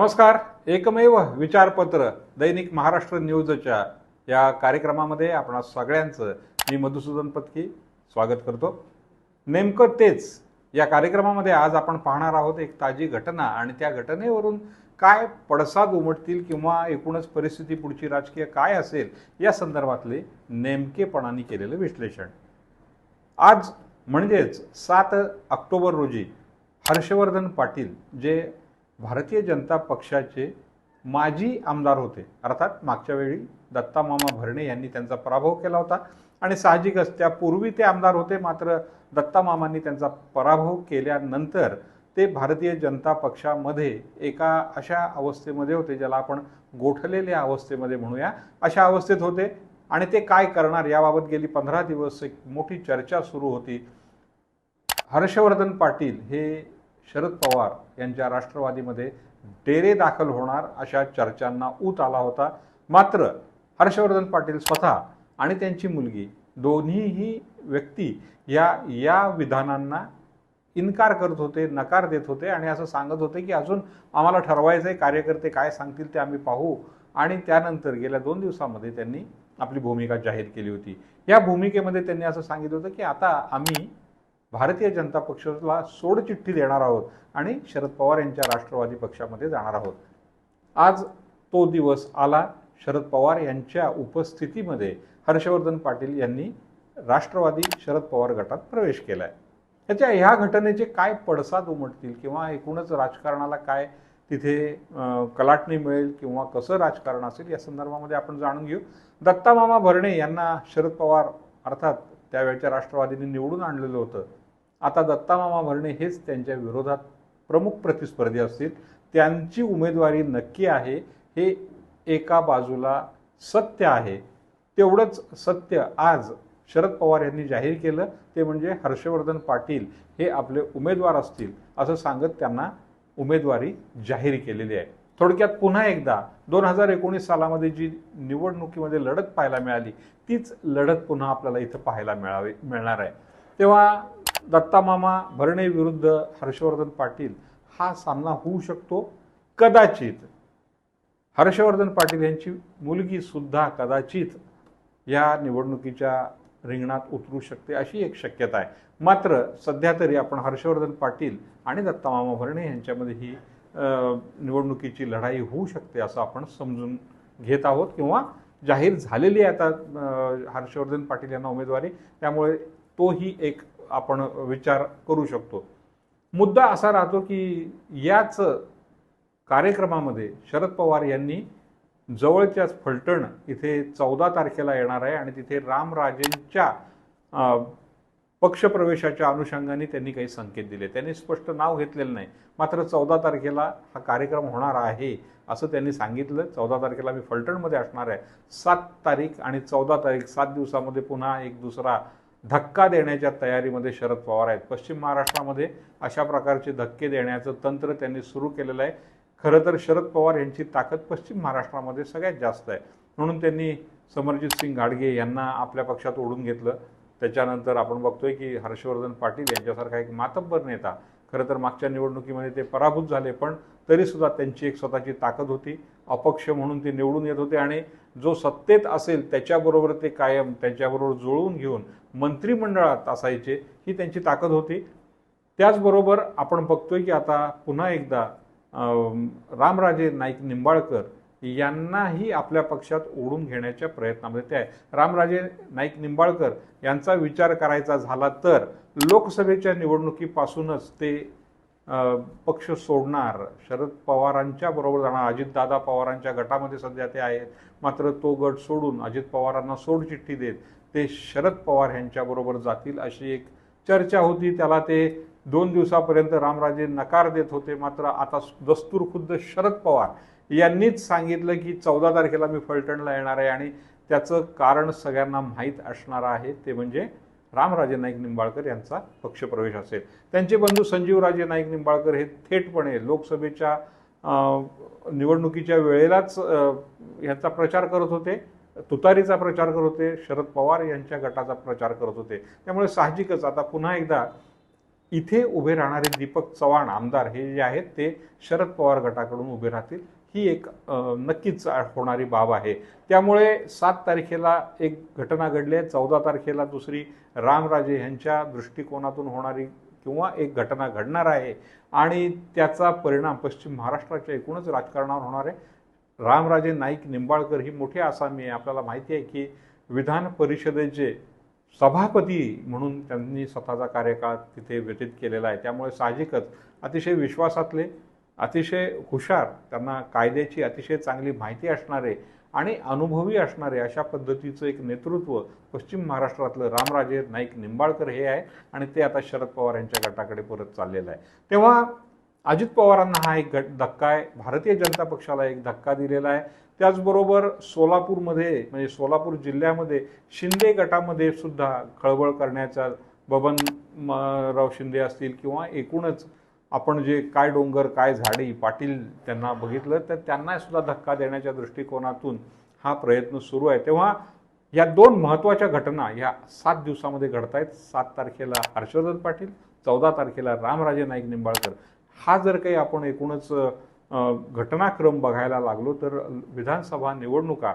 नमस्कार एकमेव विचारपत्र दैनिक महाराष्ट्र न्यूजच्या या कार्यक्रमामध्ये आपणा सगळ्यांचं मी मधुसूदन पत्की स्वागत करतो. नेमकं तेच या कार्यक्रमामध्ये आज आपण पाहणार आहोत एक ताजी घटना आणि त्या घटनेवरून काय पडसाद उमटतील किंवा एकूणच परिस्थिती पुढची राजकीय काय असेल या संदर्भातले नेमकेपणाने केलेलं विश्लेषण. आज म्हणजेच सात ऑक्टोबर रोजी हर्षवर्धन पाटील जे भारतीय जनता पक्षाचे माजी आमदार होते. अर्थात मागच्या वेळी दत्ता मामा भरणे यांनी त्यांचा पराभव केला होता. आणि साहजिकच त्यापूर्वी ते आमदार होते मात्र दत्ता मामांनी त्यांचा पराभव केल्यानंतर ते भारतीय जनता पक्षामध्ये एका अशा अवस्थेमध्ये होते ज्याला आपण गोठलेल्या अवस्थेमध्ये म्हणूया. अशा अवस्थेत होते. आणि ते काय करणार याबाबत गेली पंधरा दिवस एक मोठी चर्चा सुरू होती. हर्षवर्धन पाटील हे शरद पवार यांच्या राष्ट्रवादीमध्ये डेरे दाखल होणार अशा चर्चांना ऊत आला होता. मात्र हर्षवर्धन पाटील स्वतः आणि त्यांची मुलगी दोन्हीही व्यक्ती या या विधानांना इन्कार करत होते नकार देत होते आणि असं सांगत होते की अजून आम्हाला ठरवायचं आहे कार्यकर्ते काय सांगतील ते आम्ही पाहू. आणि त्यानंतर गेल्या दोन दिवसामध्ये त्यांनी आपली भूमिका जाहीर केली होती. या भूमिकेमध्ये त्यांनी असं सांगितलं होतं की आता आम्ही भारतीय जनता पक्षाला सोडचिठ्ठी देणार आहोत आणि शरद पवार यांच्या राष्ट्रवादी पक्षामध्ये जाणार आहोत. आज तो दिवस आला शरद पवार यांच्या उपस्थितीमध्ये हर्षवर्धन पाटील यांनी राष्ट्रवादी शरद पवार गटात प्रवेश केला आहे त्याच्या ह्या घटनेचे काय पडसाद उमटतील किंवा एकूणच राजकारणाला काय तिथे कलाटणी मिळेल किंवा कसं राजकारण असेल या संदर्भामध्ये आपण जाणून घेऊ. दत्तामामा भरणे यांना शरद पवार अर्थात त्यावेळच्या राष्ट्रवादीने निवडून आणलेलं होतं. आता दत्तामामा भरणे हेच त्यांच्या विरोधात प्रमुख प्रतिस्पर्धी असतील. त्यांची उमेदवारी नक्की आहे. हे एका बाजूला सत्य आहे. तेवढंच सत्य आज शरद पवार यांनी जाहीर केलं. ते म्हणजे हर्षवर्धन पाटील हे आपले उमेदवार असतील असं सांगत त्यांना उमेदवारी जाहीर केलेली आहे. थोडक्यात पुन्हा एकदा दोन हजार एकोणीस सालामध्ये जी निवडणुकीमध्ये लढत पाहायला मिळाली तीच लढत पुन्हा आपल्याला इथं पाहायला मिळावी मिळणार आहे. तेव्हा दत्तामामा भरणे विरुद्ध हर्षवर्धन पाटील हा सामना होऊ शकतो कदाचित. हर्षवर्धन पाटील यांची मुलगी सुद्धा कदाचित या निवडणुकीच्या रिंगणात उतरू शकते अशी एक शक्यता आहे. मात्र सध्या तरी आपण हर्षवर्धन पाटील आणि दत्तामामा भरणे यांच्यामध्ये ही निवडणुकीची लढाई होऊ शकते असं आपण समजून घेत आहोत किंवा जाहीर झालेली आहे आता हर्षवर्धन पाटील यांना उमेदवारी. त्यामुळे तोही एक आपण विचार करू शकतो. मुद्दा असा राहतो की याच कार्यक्रमामध्ये शरद पवार यांनी जवळच्याच फलटण इथे चौदा तारखेला येणार आहे आणि तिथे रामराजेंच्या पक्षप्रवेशाच्या अनुषंगाने त्यांनी काही संकेत दिले. त्यांनी स्पष्ट नाव घेतलेलं नाही. मात्र चौदा तारखेला हा कार्यक्रम होणार आहे असं त्यांनी सांगितलं. चौदा तारखेला मी फलटणमध्ये असणार आहे. सात तारीख आणि चौदा तारीख सात दिवसामध्ये पुन्हा एक दुसरा धक्का देण्याच्या तयारीमध्ये शरद पवार आहेत. पश्चिम महाराष्ट्रामध्ये अशा प्रकारचे धक्के देण्याचं तंत्र त्यांनी सुरू केलेलं आहे. खरं तर शरद पवार यांची ताकद पश्चिम महाराष्ट्रामध्ये सगळ्यात जास्त आहे. म्हणून त्यांनी समरजित सिंग घाडगे यांना आपल्या पक्षात ओढून घेतलं. त्याच्यानंतर आपण बघतोय की हर्षवर्धन पाटील यांच्यासारखा एक मातब्बर नेता खरं तर मागच्या निवडणुकीमध्ये ते पराभूत झाले पण तरीसुद्धा त्यांची एक स्वतःची ताकद होती अपक्ष म्हणून ते निवडून येत होते आणि जो सत्तेत असेल त्याच्याबरोबर ते कायम त्यांच्याबरोबर जुळवून घेऊन मंत्रिमंडळात असायचे ही त्यांची ताकद होती. त्याचबरोबर आपण बघतोय की आता पुन्हा एकदा रामराजे नाईक निंबाळकर यांनाही आपल्या पक्षात ओढून घेण्याच्या प्रयत्नामध्ये ते आहे. रामराजे नाईक निंबाळकर यांचा विचार करायचा झाला तर लोकसभेच्या निवडणुकीपासूनच ते पक्ष सोडणार. शरद पवारांच्या बरोबर जाणार. अजितदादा पवारांच्या गटामध्ये सध्या ते आहेत. मात्र तो गट सोडून अजित पवारांना सोडचिठ्ठी देत ते शरद पवार यांच्याबरोबर जातील अशी एक चर्चा होती. त्याला ते दोन दिवसापर्यंत रामराजे नकार देत होते. मात्र आता दस्तूर खुद्द शरद पवार यांनीच सांगितलं की चौदा तारखेला मी फलटणला येणार आहे आणि त्याचं कारण सगळ्यांना माहीत असणार आहे. ते म्हणजे रामराजे नाईक निंबाळकर यांचा पक्षप्रवेश असेल. त्यांचे बंधू संजीवराजे नाईक निंबाळकर हे थेटपणे लोकसभेच्या निवडणुकीच्या वेळेलाच यांचा प्रचार करत होते. तुतारीचा प्रचार करत होते. शरद पवार यांच्या गटाचा प्रचार करत होते. त्यामुळे साहजिकच आता पुन्हा एकदा इथे उभे राहणारे दीपक चव्हाण आमदार हे जे आहेत ते शरद पवार गटाकडून उभे राहतील. ही एक नक्कीच होणारी बाब आहे. त्यामुळे सात तारखेला एक घटना घडली आहे. चौदा तारखेला दुसरी रामराजे ह्यांच्या दृष्टिकोनातून होणारी किंवा एक घटना घडणार आहे आणि त्याचा परिणाम पश्चिम महाराष्ट्राच्या एकूणच राजकारणावर होणार आहे. रामराजे नाईक निंबाळकर ही मोठी आसामी आहे. आपल्याला माहिती आहे की विधान परिषदेचे सभापती म्हणून त्यांनी स्वतःचा कार्यकाळ तिथे व्यतीत केलेला आहे. त्यामुळे साहजिकच अतिशय विश्वासातले अतिशय हुशार त्यांना कायद्याची अतिशय चांगली माहिती असणारे आणि अनुभवी असणारे अशा पद्धतीचं एक नेतृत्व पश्चिम महाराष्ट्रातलं रामराजे नाईक निंबाळकर हे आहे आणि ते आता शरद पवार यांच्या गटाकडे परत चाललेलं आहे. तेव्हा अजित पवारांना हा एक गट धक्का आहे. भारतीय जनता पक्षाला एक धक्का दिलेला आहे. त्याचबरोबर सोलापूरमध्ये म्हणजे सोलापूर जिल्ह्यामध्ये शिंदे गटामध्ये सुद्धा खळबळ करण्याचा बबन राव शिंदे असतील किंवा एकूणच आपण जे काय डोंगर काय झाडे पाटील त्यांना बघितलं तर त्यांना सुद्धा धक्का देण्याच्या दृष्टिकोनातून हा प्रयत्न सुरू आहे. तेव्हा या दोन महत्त्वाच्या घटना या सात दिवसामध्ये घडत आहेत सात तारखेला हर्षवर्धन पाटील चौदा तारखेला रामराजे नाईक निंबाळकर. हा जर काही आपण एकूणच घटनाक्रम बघायला लागलो तर विधानसभा निवडणुका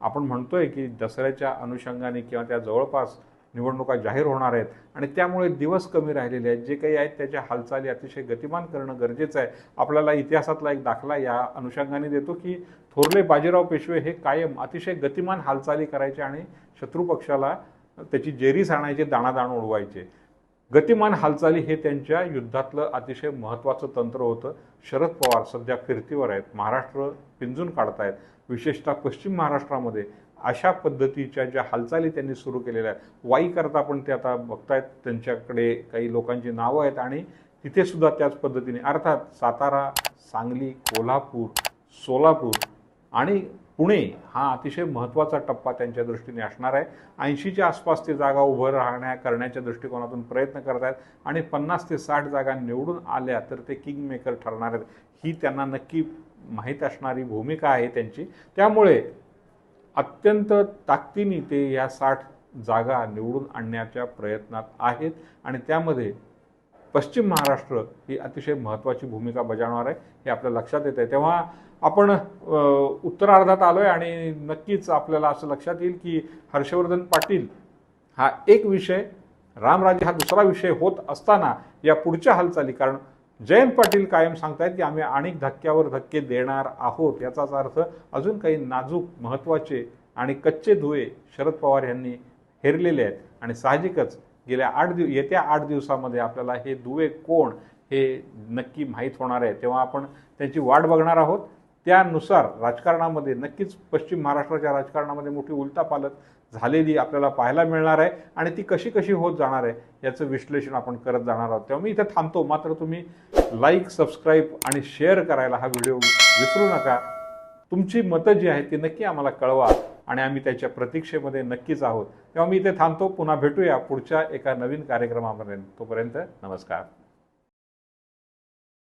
आपण म्हणतोय की दसऱ्याच्या अनुषंगाने किंवा त्या जवळपास निवडणुका जाहीर होणार आहेत. आणि त्यामुळे दिवस कमी राहिलेले आहेत. जे काही आहेत त्याच्या हालचाली अतिशय गतिमान करणं गरजेचं आहे. आपल्याला इतिहासातला एक दाखला या अनुषंगाने देतो की थोरले बाजीराव पेशवे हे कायम अतिशय गतिमान हालचाली करायचे आणि शत्रू पक्षाला त्याची जेरीस आणायचे दाणादाण उडवायचे. गतिमान हालचाली हे त्यांच्या युद्धातलं अतिशय महत्त्वाचं तंत्र होतं. शरद पवार सध्या फिरतीवर आहेत. महाराष्ट्र पिंजून काढतायत. विशेषतः पश्चिम महाराष्ट्रामध्ये अशा पद्धतीच्या ज्या हालचाली त्यांनी सुरू केलेल्या आहेत. वाईकरता पण ते आता बघतायत त्यांच्याकडे काही लोकांची नावं आहेत आणि तिथे सुद्धा त्याच पद्धतीने. अर्थात सातारा सांगली कोल्हापूर सोलापूर आणि पुणे हा अतिशय महत्त्वाचा टप्पा त्यांच्या दृष्टीने असणार आहे. ऐंशीच्या आसपास ते जागा उभं राहण्या करण्याच्या दृष्टिकोनातून प्रयत्न करत आहेत आणि पन्नास ते साठ जागा निवडून आल्या तर ते किंग मेकर ठरणार आहेत. ही त्यांना नक्की माहीत असणारी भूमिका आहे त्यांची. त्यामुळे अत्यंत ताकदीने ते या साठ जागा निवडून आणण्याच्या प्रयत्नात आहेत आणि त्यामध्ये पश्चिम महाराष्ट्र ही अतिशय महत्त्वाची भूमिका बजावणार आहे हे आपल्या लक्षात येत आहे तेव्हा आपण उत्तरार्धात आलो आहे आणि नक्कीच आपल्याला असं लक्षात येईल की हर्षवर्धन पाटील हा एक विषय रामराजे हा दुसरा विषय होत असताना या पुढच्या हालचाली कारण जयंत पाटील कायम सांगतायत की आम्ही अनेक धक्क्यावर धक्के देणार आहोत याचाच अर्थ अजून काही नाजूक महत्त्वाचे आणि कच्चे धुवे शरद पवार यांनी हेरलेले आहेत. आणि साहजिकच गेल्या आठ दिव येत्या आठ दिवसामध्ये आपल्याला हे दुवे कोण हे नक्की माहीत होणार आहे. तेव्हा आपण त्यांची वाट बघणार आहोत. त्यानुसार राजकारणामध्ये नक्कीच पश्चिम महाराष्ट्राच्या राजकारणामध्ये मोठी उलटापालट झालेली आपल्याला पाहायला मिळणार आहे आणि ती कशी कशी होत जाणार आहे याचं विश्लेषण आपण करत जाणार आहोत. तेव्हा मी इथे थांबतो. मात्र तुम्ही लाईक सबस्क्राईब आणि शेअर करायला हा व्हिडिओ विसरू नका. तुमची मतं जी आहेत ती नक्की आम्हाला कळवा आणि आम्ही त्याच्या प्रतीक्षेमध्ये नक्कीच आहोत. तेव्हा मी इथे थांबतो. पुन्हा भेटूया पुढच्या एका नवीन कार्यक्रमापर्यंत. तोपर्यंत नमस्कार.